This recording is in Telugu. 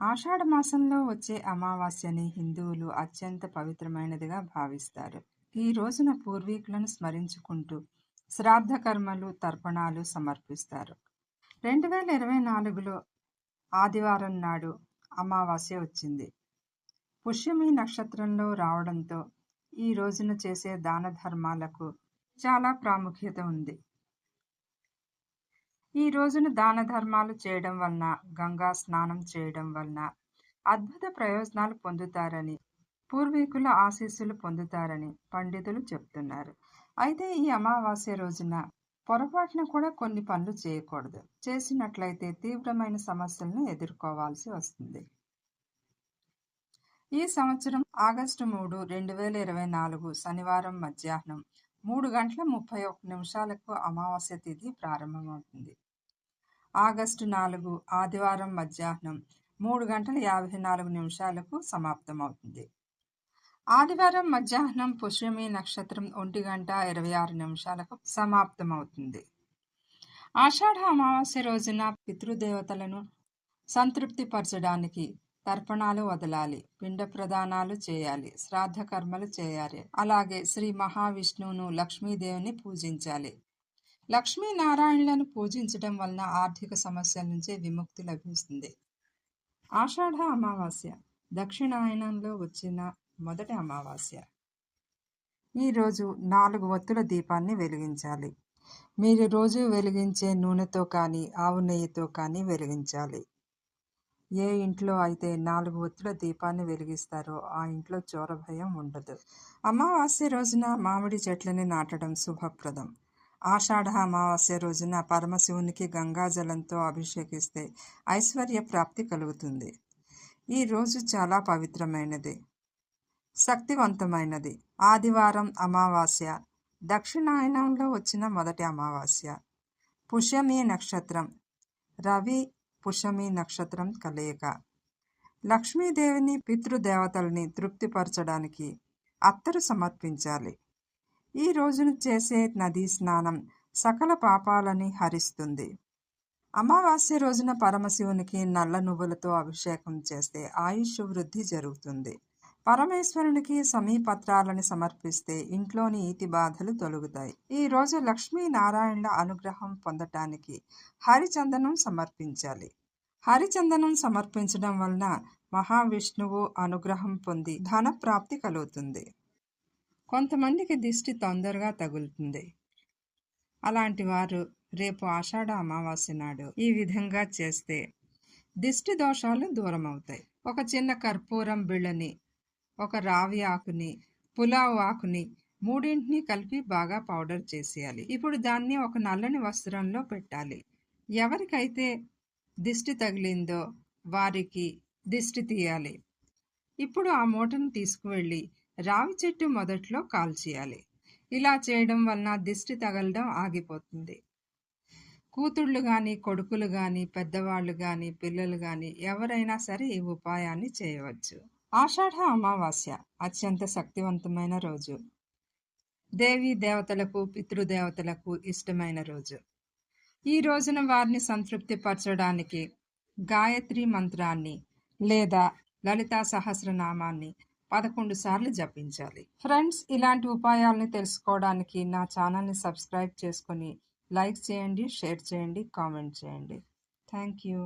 ఆషాఢ మాసంలో వచ్చే అమావాస్యని హిందువులు అత్యంత పవిత్రమైనదిగా భావిస్తారు. ఈ రోజున పూర్వీకులను స్మరించుకుంటూ శ్రాద్ధ కర్మలు తర్పణాలు సమర్పిస్తారు. రెండు వేల ఇరవై నాలుగులో ఆదివారం నాడు అమావాస్య వచ్చింది. పుష్యమి నక్షత్రంలో రావడంతో ఈ రోజున చేసే దాన ధర్మాలకు చాలా ప్రాముఖ్యత ఉంది. ఈ రోజున దాన ధర్మాలు చేయడం వలన గంగా స్నానం చేయడం వలన అద్భుత ప్రయోజనాలు పొందుతారని పూర్వీకుల ఆశీస్సులు పొందుతారని పండితులు చెప్తున్నారు. అయితే ఈ అమావాస్య రోజున పొరపాటున కూడా కొన్ని పనులు చేయకూడదు. చేసినట్లయితే తీవ్రమైన సమస్యలను ఎదుర్కోవాల్సి వస్తుంది. ఈ సంవత్సరం ఆగస్టు మూడు రెండు వేల ఇరవై నాలుగు శనివారం మధ్యాహ్నం మూడు గంటల ముప్పై ఒక్క నిమిషాలకు అమావాస్య తిథి ప్రారంభమవుతుంది. ఆగస్టు నాలుగు ఆదివారం మధ్యాహ్నం మూడు గంటల యాభై నాలుగు నిమిషాలకు సమాప్తమవుతుంది. ఆదివారం మధ్యాహ్నం పుష్యమి నక్షత్రం ఒంటి గంట ఇరవై ఆరు నిమిషాలకు సమాప్తమవుతుంది. ఆషాఢ అమావాస్య రోజున పితృదేవతలను సంతృప్తిపరచడానికి తర్పణాలు వదలాలి పిండ ప్రదానాలు చేయాలి శ్రాద్ధ కర్మలు చేయాలి. అలాగే శ్రీ మహావిష్ణువును లక్ష్మీదేవిని పూజించాలి. లక్ష్మీనారాయణలను పూజించడం వలన ఆర్థిక సమస్యల నుంచే విముక్తి లభిస్తుంది. ఆషాఢ అమావాస్య దక్షిణాయనంలో వచ్చిన మొదటి అమావాస్య. ఈరోజు నాలుగు ఒత్తుల దీపాన్ని వెలిగించాలి. మీరు రోజు వెలిగించే నూనెతో కానీ ఆవు నెయ్యితో కానీ వెలిగించాలి. ఏ ఇంట్లో అయితే నాలుగు ఒత్తుల దీపాన్ని వెలిగిస్తారో ఆ ఇంట్లో చోర భయం ఉండదు. అమావాస్య రోజున మామిడి చెట్లని నాటడం శుభప్రదం. ఆషాఢ అమావాస్య రోజున పరమశివునికి గంగాజలంతో అభిషేకిస్తే ఐశ్వర్య ప్రాప్తి కలుగుతుంది. ఈ రోజు చాలా పవిత్రమైనది. శక్తివంతమైనది. ఆదివారం అమావాస్య. దక్షిణాయనంలో వచ్చిన మొదటి అమావాస్య. పుష్యమి నక్షత్రం. రవి పుషమి నక్షత్రం కలయిక. లక్ష్మీదేవిని పితృదేవతల్ని తృప్తిపరచడానికి అత్తరు సమర్పించాలి. ఈ రోజును చేసే నదీ స్నానం సకల పాపాలని హరిస్తుంది. అమావాస్య రోజున పరమశివునికి నల్ల నువ్వులతో అభిషేకం చేస్తే ఆయుష్ వృద్ధి జరుగుతుంది. పరమేశ్వరునికి సమీపత్రాలను సమర్పిస్తే ఇంట్లోని ఈతి బాధలు తొలగుతాయి. ఈ రోజు లక్ష్మీనారాయణుల అనుగ్రహం పొందటానికి హరిచందనం సమర్పించాలి. హరిచందనం సమర్పించడం వలన మహావిష్ణువు అనుగ్రహం పొంది ధన ప్రాప్తి కలుగుతుంది. కొంతమందికి దిష్టి తొందరగా తగులుతుంది. అలాంటి వారు రేపు ఆషాఢ అమావాస్య నాడు ఈ విధంగా చేస్తే దిష్టి దోషాలు దూరం అవుతాయి ఒక చిన్న కర్పూరం బిళ్ళని ఒక రావి ఆకుని పులావ్ ఆకుని మూడింటిని కలిపి బాగా పౌడర్ చేసేయాలి. ఇప్పుడు దాన్ని ఒక నల్లని వస్త్రంలో పెట్టాలి. ఎవరికైతే దిష్టి తగిలిందో వారికి దిష్టి తీయాలి. ఇప్పుడు ఆ మూటను తీసుకువెళ్ళి రావి చెట్టు మొదట్లో కాల్చేయాలి ఇలా చేయడం వలన దిష్టి తగలడం ఆగిపోతుంది. కూతుళ్ళు కానీ కొడుకులు కానీ పెద్దవాళ్ళు కానీ పిల్లలు కానీ ఎవరైనా సరే ఈ ఉపాయాన్ని చేయవచ్చు. ఆషాఢ అమావాస్య అత్యంత శక్తివంతమైన రోజు. దేవీ దేవతలకు పితృదేవతలకు ఇష్టమైన రోజు. ఈ రోజున వారిని సంతృప్తిపరచడానికి గాయత్రి మంత్రాన్ని లేదా లలితా సహస్రనామాన్ని పదకొండు సార్లు జపించాలి. ఫ్రెండ్స్ ఇలాంటి ఉపాయాలను తెలుసుకోవడానికి నా ఛానల్ని సబ్స్క్రైబ్ చేసుకొని లైక్ చేయండి షేర్ చేయండి కామెంట్ చేయండి. Thank you.